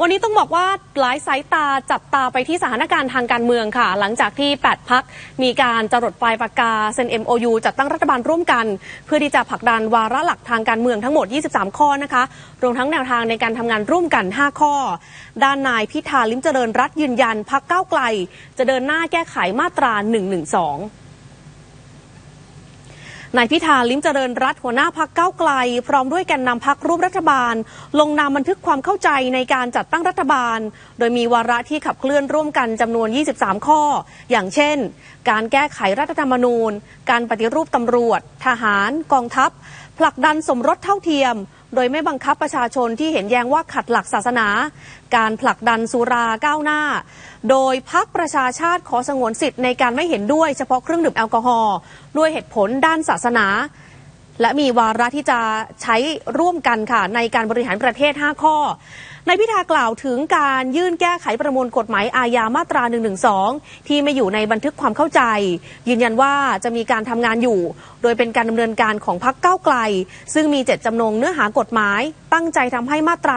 วันนี้ต้องบอกว่าหลายสายตาจับตาไปที่สถานการณ์ทางการเมืองค่ะ หลังจากที่ 8 พักมีการจรดปลายปากกาเซ็น MOU จัดตั้งรัฐบาลร่วมกัน เพื่อที่จะผลักดันวาระหลักทางการเมืองทั้งหมด 23 ข้อนะคะรวมทั้งแนวทางในการทำงานร่วมกัน 5 ข้อ ด้านนายพิธาลิมเจริญรัตยืนยันพักก้าวไกล จะเดินหน้าแก้ไขมาตรา 112 นายพิธาลิ้มเจริญรัตหัวหน้าพักเก้าไกล พร้อมด้วยแกนนำพักร่วมรัฐบาล ลงนามบันทึกความเข้าใจในการจัดตั้งรัฐบาล โดยมีวาระที่ขับเคลื่อนร่วมกันจำนวน 23 ข้อ อย่างเช่น การแก้ไขรัฐธรรมนูญ การปฏิรูปตำรวจ ทหาร กองทัพ ผลักดันสมรสเท่าเทียม โดยไม่บังคับประชาชนที่เห็นแย้งว่าขัดหลักศาสนา การผลักดันสุราก้าวหน้า โดยพักประชาชาติขอสงวนสิทธิ์ในการไม่เห็นด้วยเฉพาะเครื่องดื่มแอลกอฮอล์ด้วยเหตุผลด้านศาสนา และมีวาระที่จะใช้ร่วมกันค่ะ ในการบริหารประเทศ 5 ข้อในพิธากล่าวถึงการยื่นแก้ไขประมวลกฎหมายอาญามาตรา 112 ที่ไม่อยู่ในบันทึกความเข้าใจ ยืนยันว่าจะมีการทำงานอยู่ โดยเป็นการดำเนินการของพักเก้าไกล ซึ่งมีเจ็ดจำนงเนื้อหากฎหมาย ตั้งใจทำให้มาตรา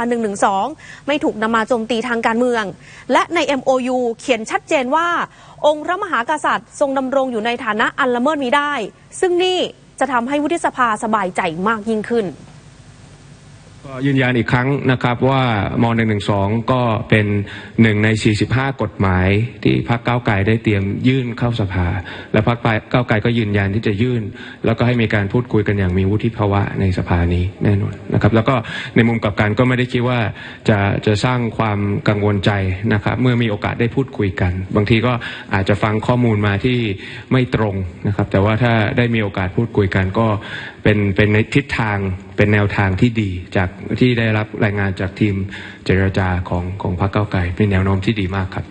112 ไม่ถูกนำมาโจมตีทางการเมือง และใน MOU เขียนชัดเจนว่า องค์พระมหากษัตริย์ ทรงดำรงอยู่ในฐานะอันละเมิดมิได้ ซึ่งนี่ จะทำให้วุฒิสภาสบายใจมากยิ่งขึ้น ก็ยืนยันอีกครั้งนะครับว่าม112 ก็เป็นหนึ่งใน 45 กฎหมายที่พรรคก้าวไกลได้เตรียมยื่นเข้าสภา และพรรคก้าวไกลก็ยืนยันที่จะยื่น แล้วก็ให้มีการพูดคุยกันอย่างมีวุฒิภาวะในสภานี้แน่นอนนะครับ แล้วก็ในมุมกลับกันก็ไม่ได้คิดว่าจะจะสร้างความกังวลใจนะครับเมื่อมีโอกาสได้พูดคุยกัน บางทีก็อาจจะฟังข้อมูลมาที่ไม่ตรงนะครับ แต่ว่าถ้าได้มีโอกาสพูดคุยกันก็ เป็นเป็นในทิศทางเป็นแนวทางที่ดีจากที่ได้รับรายงานจากทีมเจรจาของของพรรคเก้าวไกลเป็นแนวโน้มที่ดีมากครับ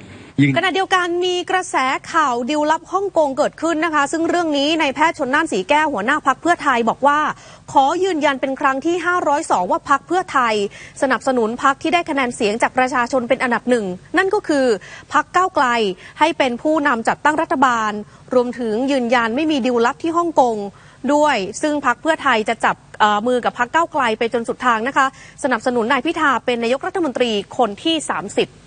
ขณะเดียวกันมีกระแสข่าวดิวลับฮ่องกงเกิดขึ้นนะคะ ซึ่งเรื่องนี้ในายแพทย์ชนน่านสีแก้วหัวหน้าพักเพื่อไทยบอกว่า ขอยืนยันเป็นครั้งที่ 502 ว่าพักเพื่อไทย สนับสนุนพักที่ได้คะแนนเสียงจากประชาชนเป็นอันดับหนึ่ง นั่นก็คือพักก้าวไกลให้เป็นผู้นำจัดตั้งรัฐบาล รวมถึงยืนยันไม่มีดิวลับที่ฮ่องกง ด้วย ซึ่งพักเพื่อไทยจะจับมือกับพักก้าไกลไปจนสุดทางนะคะ สนับสนุนนายพิธาเป็นนายกรัฐมนตรีคนที่ 30